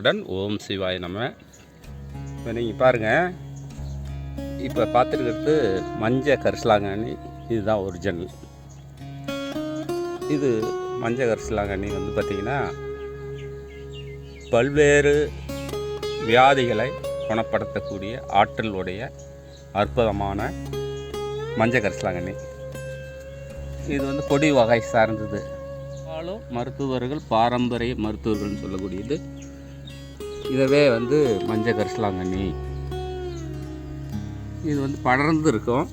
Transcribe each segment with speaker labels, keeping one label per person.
Speaker 1: வளமுடன் ஓம் சிவாய நம்ம இப்போ நீங்கள் பாருங்கள் இப்போ பார்த்துருக்கிறது மஞ்சள் கரிசலாங்கண்ணி. இதுதான் ஒரிஜினல் இது மஞ்சள் கரிசலாங்கண்ணி வந்து பார்த்திங்கன்னா பல்வேறு வியாதிகளை குணப்படுத்தக்கூடிய ஆற்றல் உடைய அற்புதமான மஞ்சள் கரிசலாங்கண்ணி. இது வந்து கொடி வகை சார்ந்தது. ஆளும் மருத்துவர்கள் பாரம்பரிய மருத்துவர்கள்னு சொல்லக்கூடியது. இதவே வந்து மஞ்சள் கரிசலாங்கண்ணி. இது வந்து படர்ந்து இருக்கும்.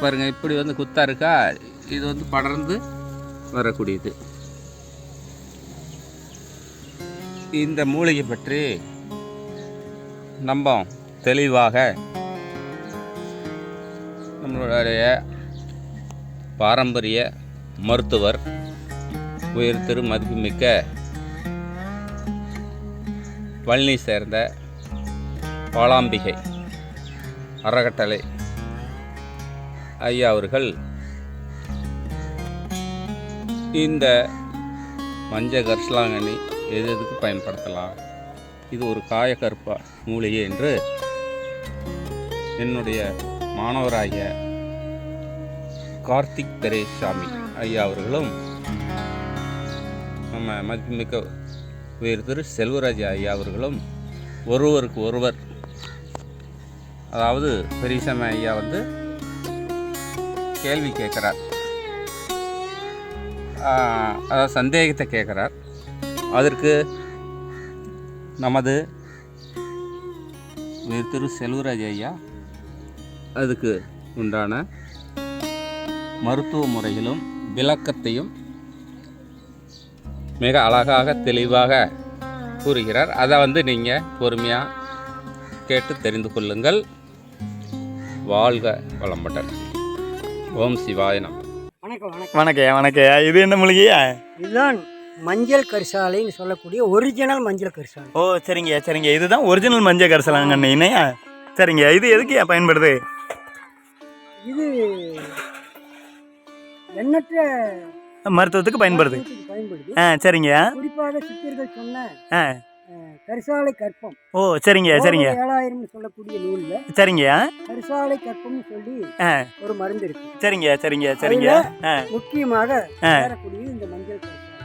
Speaker 1: பாருங்கள் இப்படி வந்து குத்தா இருக்கா? இது வந்து படர்ந்து வரக்கூடியது. இந்த மூலிகை பற்றி நம்ம தெளிவாக நம்மளுடைய பாரம்பரிய மருத்துவர் உயர் திரு மதிப்புமிக்க பழனி சேர்ந்த பாலாம்பிகை அறக்கட்டளை ஐயா அவர்கள் இந்த மஞ்ச கரிசலாங்கண்ணி எது எதுக்கு பயன்படுத்தலாம்? இது ஒரு காயக்கற்ப மூலிகை என்று என்னுடைய மாணவராகிய கார்த்திக் பெரேசாமி ஐயா அவர்களும் நம்ம மதிப்புமிக்க உயர் திரு செல்வராஜ் ஐயா அவர்களும் ஒருவருக்கு ஒருவர் அதாவது பெரியசாமி ஐயா வந்து கேள்வி கேட்குறார். அதாவது சந்தேகத்தை கேட்குறார். அதற்கு நமது உயர் திரு செல்வராஜ் ஐயா அதுக்கு உண்டான மருத்துவ முறையிலும் விளக்கத்தையும் மிக அழகாக தெளிவாக கூறுகிறார். அதை வந்து நீங்கள் பொறுமையாக கேட்டு தெரிந்து கொள்ளுங்கள். வாழ்க வளம்பட்டன் ஓம் சிவாய நம.
Speaker 2: வணக்கம் வணக்கம்.
Speaker 3: வணக்கம் வணக்கம் இது என்ன மூலிகையா?
Speaker 2: இதுதான் மஞ்சள் கரிசாலைன்னு சொல்லக்கூடிய ஒரிஜினல் மஞ்சள் கரிசாலை.
Speaker 3: ஓ சரிங்க சரிங்க இதுதான் ஒரிஜினல் மஞ்சள் கரிசலாங்கண்ணே என்னையா சரிங்க இது எதுக்கு பயன்படுது?
Speaker 2: இது எண்ணற்ற
Speaker 3: மருத்துவத்துக்கு பயன்படுது. ஆ சரிங்க.
Speaker 2: குறிப்பாக சித்தர்கள் சொன்ன
Speaker 3: ஆ.
Speaker 2: கரிசாலை கற்பம்.
Speaker 3: ஓ சரிங்க சரிங்க.
Speaker 2: ஏழாயிரம்னு சொல்லக்கூடிய நூல்ல
Speaker 3: சரிங்க.
Speaker 2: கரிசாலை கற்பம்னு சொல்லி ஒரு மருந்து இருக்கு.
Speaker 3: சரிங்க சரிங்க சரிங்க.
Speaker 2: முக்கியமாக இந்த மஞ்சள்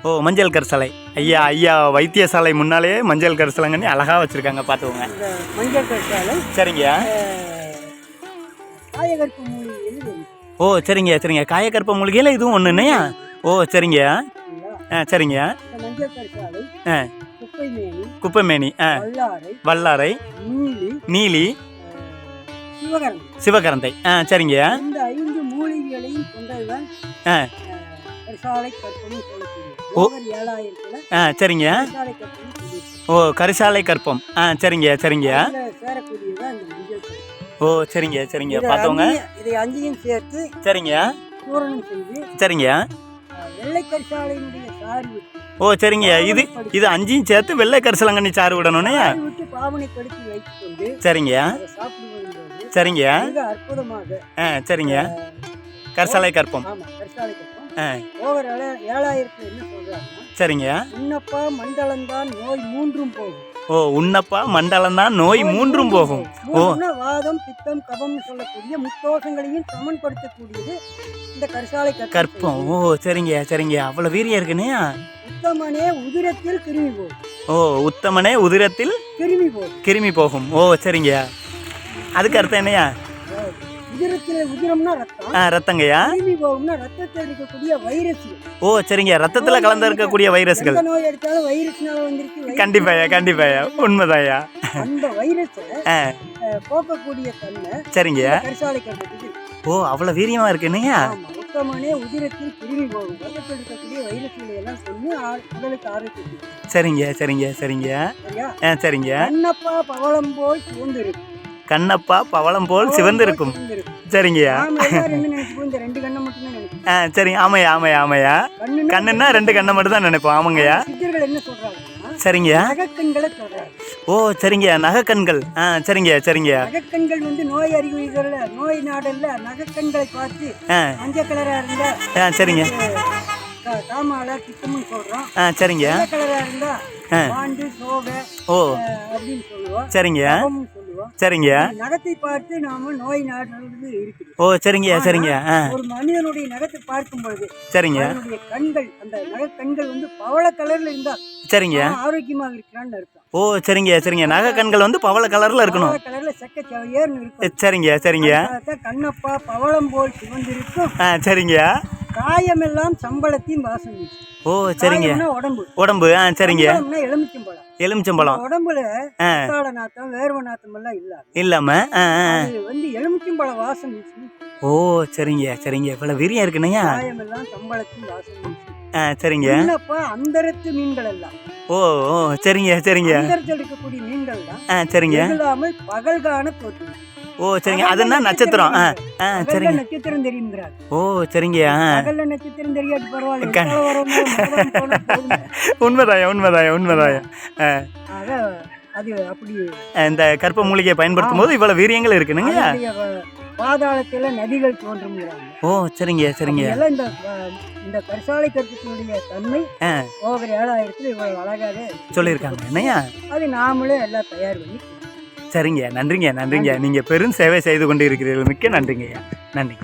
Speaker 3: ஓ மஞ்சள் கரிசலை. ஐயா ஐயா வைத்தியசாலை முன்னாலே மஞ்சள் கரிசலாங்கண்ணி அழகாக வச்சுருக்காங்க பார்த்துக்கோங்க.
Speaker 2: மஞ்சள் கரிசாலை
Speaker 3: சரிங்க.
Speaker 2: காயகற்ப ஒன்று
Speaker 3: ஓ சரிங்க சரிங்க. காயக்கற்ப மூலிகையில் இதுவும் ஒன்றுனையா ஓ சரிங்க
Speaker 2: இருக்குங்களா?
Speaker 3: ஆ சரிங்க ஆ.
Speaker 2: குப்பை மேனி
Speaker 3: குப்பைமேனி ஆ
Speaker 2: வல்லாரை நீலி
Speaker 3: சிவகரந்தை ஆ சரிங்க
Speaker 2: இந்த ஐந்து மூலிகைகளையும் கொண்டதுதான்
Speaker 3: ஆ. ஓ. ஆ சரிங்க. ஓ கரிசாலை கற்பம் ஆ சரிங்க சரிங்க
Speaker 2: அதுல சேரக்கூடியதுதான் இந்த மஞ்சள் கற்பம்.
Speaker 3: ஓ சரிங்க சரிங்க
Speaker 2: இதை
Speaker 3: பார்த்தவங்க
Speaker 2: இதை அஞ்சையும் சேர்த்து
Speaker 3: சரிங்க சரிங்க
Speaker 2: அஹ், வெள்ளை கரிசாலையினுடைய சாறு
Speaker 3: ஓ சரிங்க இது இது அஞ்சையும் சேர்த்து வெள்ளை கரிசலங்கண்ணி சாறு விடணும்னே
Speaker 2: விட்டு பாவனைப்படுத்தி வைத்துக் கொண்டு
Speaker 3: சரிங்க சரிங்க
Speaker 2: மிக அற்புதமாக
Speaker 3: ஆ சரிங்க கரிசாலை கற்பம்.
Speaker 2: கரிசாலை கற்பம்.
Speaker 3: ஆ.
Speaker 2: ஓவர் ஏழ- ஏழாயிரத்துல என்ன சொல்றாங்கன்னா
Speaker 3: சரிங்க
Speaker 2: உன்னப்பா மண்டலம்தான் நோய் மூன்றும் போகும்.
Speaker 3: ஓ உன்னப்பா மண்டலம் தான் நோய் மூன்றும் போகும். ஓ.
Speaker 2: வாதம் பித்தம் கபம்னு சொல்லக்கூடிய முத்தோஷங்களையும் சமன்படுத்தக்கூடியது இந்த கரிசாலை கற்பம்.
Speaker 3: ஓ சரிங்க சரிங்க அவ்வளோ வீரியம் இருக்குண்ணே
Speaker 2: உத்தமனே உதிரத்தில் கிருமி போகும்
Speaker 3: ஓ உத்தமனே உதிரத்தில்
Speaker 2: கிருமி போகும்
Speaker 3: கிருமி போகும். ஓ சரிங்க அதுக்கு அர்த்தம் என்னையா
Speaker 2: உதிரத்தில் உதிரம்னா ரத்தம்.
Speaker 3: ஆ ரத்தங்கய்யா?
Speaker 2: கிருமி போகும்னா ரத்தத்தில் இருக்கக்கூடிய வைரஸ்
Speaker 3: ஓ சரிங்க ரத்தத்தில் கலந்து இருக்கக்கூடிய வைரஸ்கள்.
Speaker 2: எந்த நோய் எடுத்தாலும் வைரஸ்னால வந்திருக்கு வைரஸ்
Speaker 3: கண்டிப்பாயா கண்டிப்பாயா உண்மைதாயா
Speaker 2: அந்த வைரஸை
Speaker 3: ஆ.
Speaker 2: அஹ், போக்கக்கூடிய தன்மை கரிசாலை.
Speaker 3: ஓ அவ்வளோ வீரியமாக இருக்குன்னையா
Speaker 2: ஆமா உத்தமனே உதிரத்தில் கிருமி போகும். ரத்தத்தில் இருக்கக்கூடிய வைரஸ்களை எல்லாம் சொல்லி ஆ- உடலுக்கு
Speaker 3: சரிங்க சரிங்க சரிங்க
Speaker 2: சரியா?
Speaker 3: ஆ சரிங்க
Speaker 2: கண்ணப்பா பவளம் போல் சிவந்து இருக்கும்
Speaker 3: கண்ணப்பா பவளம் போல் சிவந்திருக்கும். சரிங்கய்யா. ஆ சரிங்க ஆமாய்யா ஆமாய்யா ஆமாய்யா
Speaker 2: கண்ணுன்னா
Speaker 3: ரெண்டு கண்ணை மட்டும் தான் நினைப்போம் ஆமாங்கய்யா
Speaker 2: சித்தர்கள் என்ன சொல்றாங்கன்னா
Speaker 3: சரிங்க
Speaker 2: நகக்கண்களை சொல்றாங்க.
Speaker 3: ஓ சரிங்க நகைக்கண்கள். ஆ சரிங்க சரிங்க
Speaker 2: நகக்கண்கள் வந்து நோய் அறிகுறிகள்ல நோய் நாடல்ல நகக்கண்களை பார்த்து மஞ்சள் கலரா இருந்தா
Speaker 3: ஆ சரிங்க.
Speaker 2: காமால பித்தம்னு சொல்றோம்.
Speaker 3: ஆ சரிங்க
Speaker 2: வெள்ளை கலரா இருந்தா
Speaker 3: ஆ.
Speaker 2: வாண்டு சோகை
Speaker 3: ஓ.
Speaker 2: அப்படின்னு சொல்லுவோம்.
Speaker 3: சரிங்க சரிங்க.
Speaker 2: நகத்தை பார்த்து நாம நோய் நாடுறது இருக்குது
Speaker 3: ஓ சரிங்க சரிங்க.
Speaker 2: ஒரு மனிதனுடைய நகத்தை பார்க்கும் பொழுது
Speaker 3: சரிங்க.
Speaker 2: அவனுடைய கண்கள் அந்த நகை கண்கள் வந்து பவள கலர்ல இருந்தா
Speaker 3: சரிங்க.
Speaker 2: ஆரோக்கியமாக இருக்கிறான்னு அர்த்தம்.
Speaker 3: ஓ சரிங்க சரிங்க. நகை கண்கள் வந்து பவள கலர்ல இருக்கணும்.
Speaker 2: கலர்ல செக்க செவையர்னு இருக்கும்.
Speaker 3: சரிங்க சரிங்க.
Speaker 2: கண்ணப்பா பவளம் போல் சிவந்திருக்கும்.
Speaker 3: சரிங்க.
Speaker 2: காயமெல்லாம் சம்பளத்தையும் வாசம்
Speaker 3: ஓ சரிங்க.
Speaker 2: உடம்பு.
Speaker 3: உடம்பு ஆ சரிங்க.
Speaker 2: எலுமிச்சம்பழம்
Speaker 3: எலுமிச்சம்பழம்
Speaker 2: உடம்புல நாத்தம் வேர்வ நாத்தம் எல்லாம்
Speaker 3: இல்லாம.
Speaker 2: அது வந்து எலுமிச்சம்பழம் வாசம்
Speaker 3: ஓ சரிங்க சரிங்க. இவ்வளவு வீரியம் இருக்குனையா
Speaker 2: காயமெல்லாம் சம்பளத்தையும் வாசம்
Speaker 3: சரிங்க.
Speaker 2: என்னப்பா அந்தரத்து மீன்கள் எல்லாம்?
Speaker 3: ஓ ஓ சரிங்க சரிங்க.
Speaker 2: அந்தரத்தில் இருக்கக்கூடிய மீன்கள் தான்.
Speaker 3: சரிங்க.
Speaker 2: இல்லாமல் பகல் காண தோற்று
Speaker 3: ஓ சரிங்க. அதுன்னா நட்சத்திரம் ஆ ஆ சரிங்க.
Speaker 2: நட்சத்திரம் தெரியுங்கிறார்
Speaker 3: ஓ சரிங்க. ஆ.
Speaker 2: பகல்ல நட்சத்திரம் தெரியாது பரவாயில்ல.
Speaker 3: உண்மைதாயா உண்மைதாயா உண்மைதாயா ஆ,
Speaker 2: அது அப்படி.
Speaker 3: இந்த கற்ப மூலிகையை பயன்படுத்தும் போது இவ்வளவு வீரியங்கள் இருக்குனுங்க.
Speaker 2: பாதாளத்துல நதிகள் தோன்றுங்கிறாங்க
Speaker 3: ஓ சரிங்க சரிங்க.
Speaker 2: இந்த இந்த கரிசாலை கருத்துக்களுடைய தன்மை. ஓவர் ஏழாயிரத்துல இவ்வளவு அழகாக
Speaker 3: சொல்லியிருக்காங்க. என்னையா
Speaker 2: அது நாமளே எல்லாம் தயார் பண்ணி
Speaker 3: சரிங்க நன்றிங்க நன்றிங்க. நீங்க பெரும் சேவை செய்து கொண்டு இருக்கிறீர்கள் மிக்க நன்றிங்க நன்றி.